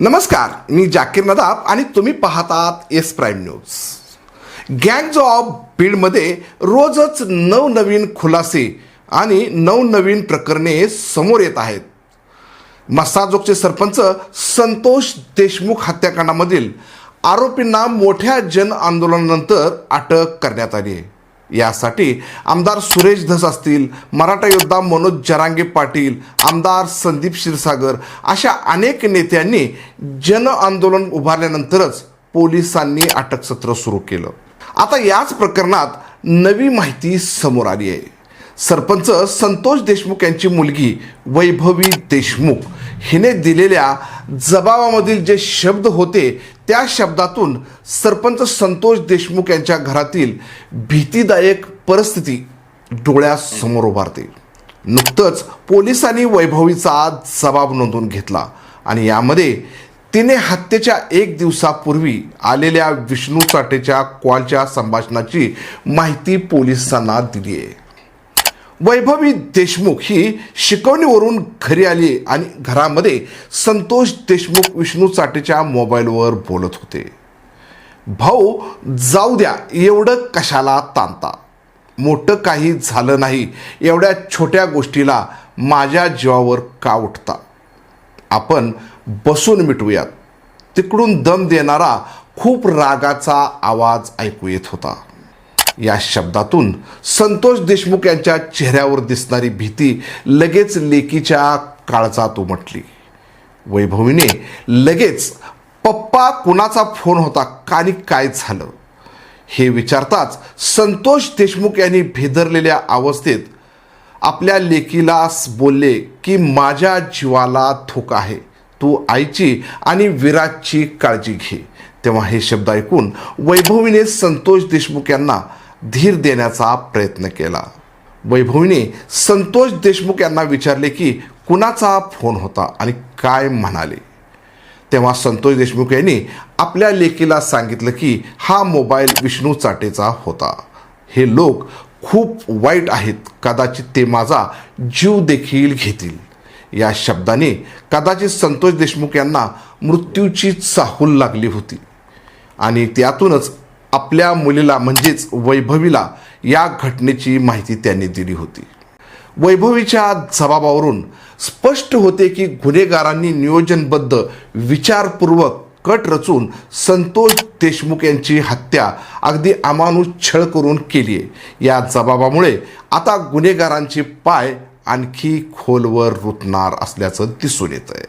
नमस्कार मी जाकीर नदाब आणि तुम्ही पाहतात एस प्राईम न्यूज. गँग ऑफ बीडमध्ये रोजच नवनवीन खुलासे आणि नवनवीन प्रकरणे समोर येत आहेत. मसाजोगचे सरपंच संतोष देशमुख हत्याकांडामधील आरोपींना मोठ्या जन आंदोलनानंतर अटक करण्यात आली आहे. यासाठी आमदार सुरेश धस असतील मराठा योद्धा मनोज जरांगे पाटील आमदार संदीप क्षीरसागर अशा अनेक नेत्यांनी जन आंदोलन उभारल्यानंतरच पोलिसांनी अटकसत्र सुरू केलं. आता याच प्रकरणात नवी माहिती समोर आली आहे. सरपंच संतोष देशमुख यांची मुलगी वैभवी देशमुख हिने दिलेल्या जबाबामधील जे शब्द होते त्या शब्दातून सरपंच संतोष देशमुख यांच्या घरातील भीतीदायक परिस्थिती डोळ्यासमोर उभारते. नुकतंच पोलिसांनी वैभवीचा जबाब नोंदवून घेतला आणि यामध्ये तिने हत्येच्या एक दिवसापूर्वी आलेल्या विष्णू चाटेच्या कॉलच्या संभाषणाची माहिती पोलिसांना दिली आहे वैभवी देशमुख ही शिकवणीवरून घरी आली आणि घरामध्ये संतोष देशमुख विष्णू चाटेच्या मोबाईलवर बोलत होते. भाऊ जाऊ द्या एवढं कशाला ताणता? मोठं काही झालं नाही एवढ्या छोट्या गोष्टीला माझ्या जीवावर का उठता? आपण बसून मिटूयात. तिकडून दम देणारा खूप रागाचा आवाज ऐकू येत होता. या शब्दातून संतोष देशमुख यांच्या चेहऱ्यावर दिसणारी भीती लगेच लेकीच्या काळजात उमटली. वैभवीने लगेच पप्पा कुणाचा फोन होता? का आणि काय झालं? हे विचारताच संतोष देशमुख यांनी भेदरलेल्या अवस्थेत आपल्या लेकीला बोलले की माझ्या जीवाला धोका आहे. तू आईची आणि विराटची काळजी घे. तेव्हा हे शब्द ऐकून वैभवीने संतोष देशमुख यांना धीर देण्याचा प्रयत्न केला. वैभवीने संतोष देशमुख यांना विचारले की कुणाचा फोन होता आणि काय म्हणाले? तेव्हा संतोष देशमुख यांनी आपल्या लेकीला सांगितलं की हा मोबाईल विष्णू चाटेचा होता. हे लोक खूप वाईट आहेत. कदाचित ते माझा जीव देखील घेतील. या शब्दाने कदाचित संतोष देशमुख यांना मृत्यूची चाहूल लागली होती. आणि त्यातूनच आपल्या मुलीला म्हणजेच वैभवीला या घटनेची माहिती त्यांनी दिली होती. वैभवीच्या जबाबावरून स्पष्ट होते की गुन्हेगारांनी नियोजनबद्ध विचारपूर्वक कट रचून संतोष देशमुख यांची हत्या अगदी अमानुष छळ करून केली आहे. या जबाबामुळे आता गुन्हेगारांचे पाय आणखी खोलवर रुतणार असल्याचं दिसून येत आहे